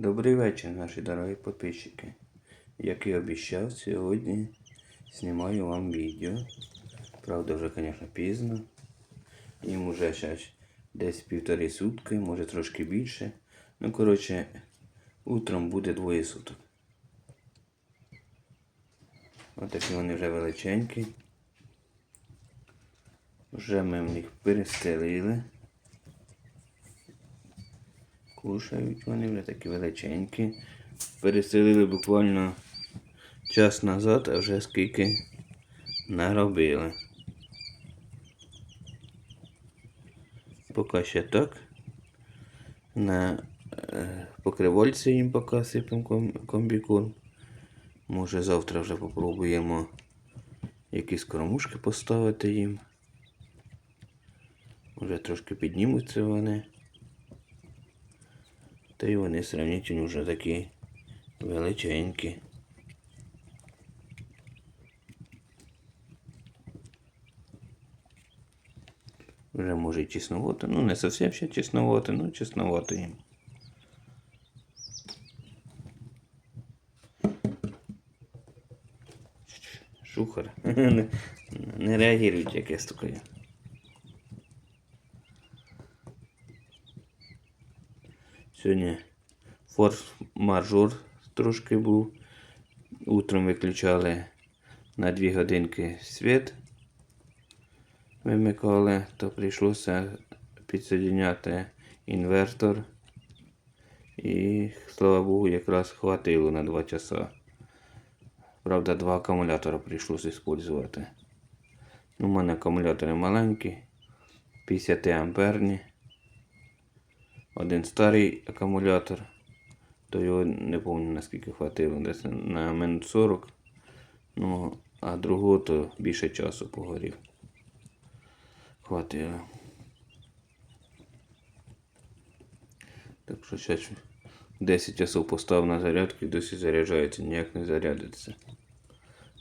Добрий вечір, наші дорогі підписчики. Як і обіцяв, сьогодні знімаю вам відео. Правда, вже, звісно, пізно. Їм уже зараз десь півтори сутки, може трошки більше. Ну, коротше, утром буде двоє суток. Отакі вони вже величенькі. Вже ми них перестелили. Кушають вони вже такі величенькі. Переселили буквально час назад, а вже скільки наробили. Поки ще так. На е, покривольці їм поки сипемо ком- комбікорм. Може завтра вже попробуємо якісь кормушки поставити їм. Вже трошки піднімуться вони. Та й вони сравнительно вже такі величенькі. Вже може й чесновато. Ну, не зовсім ще чесновато, ну чесновато їм. Шухар. Не реагують, як я стукаю. Сьогодні форс-мажор трошки був. Утром виключали на 2 годинки світ. Вимикали, то прийшлося підсоединяти інвертор. І, слава Богу, якраз хватило на 2 часа. Правда, два акумулятора прийшлося використовувати. У мене акумулятори маленькі, 50 амперні. Один старий акумулятор, то його не пам'ятаю наскільки хватило, десь на минут 40. Ну, а другого то більше часу погорів. Хватило. Так що зараз 10 часов поставив на зарядку і досі заряджається, ніяк не зарядиться.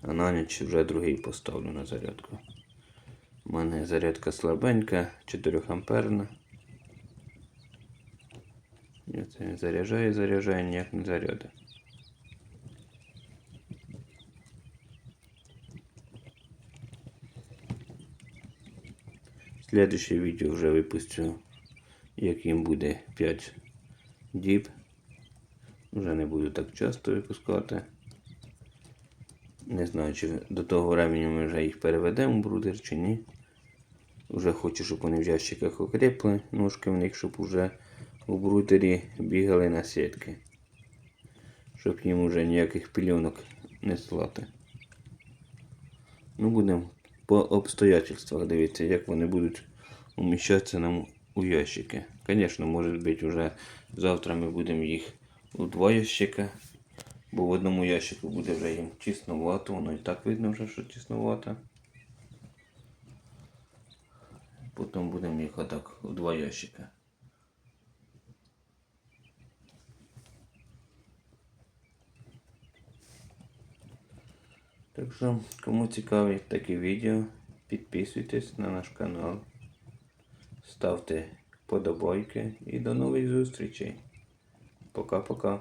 А на ніч вже другий поставлю на зарядку. У мене зарядка слабенька, 4 амперна. І це він заряджає, заряджає, ніяк не заряде. Следующее відео вже випустю, як їм буде 5 діб. Вже не буду так часто випускати. Не знаю, чи до того времени ми вже їх переведемо в брудер чи ні. Вже хочу, щоб вони в ящиках окрепли, ножки в них, щоб вже у брудері бігали на сітки. Щоб їм вже ніяких пільонок не слати. Ну, будемо по обстоятельствах дивитися, як вони будуть уміщатися нам у ящики. Звісно, може бути, вже завтра ми будемо їх у два ящика. Бо в одному ящику буде вже їм тісновато, воно і так видно вже, що тісновато. Потім будемо їх отак у два ящика. Так що, кому цікаві такі відео, підписуйтесь на наш канал, ставте подобайки і до нових зустрічей. Пока-пока.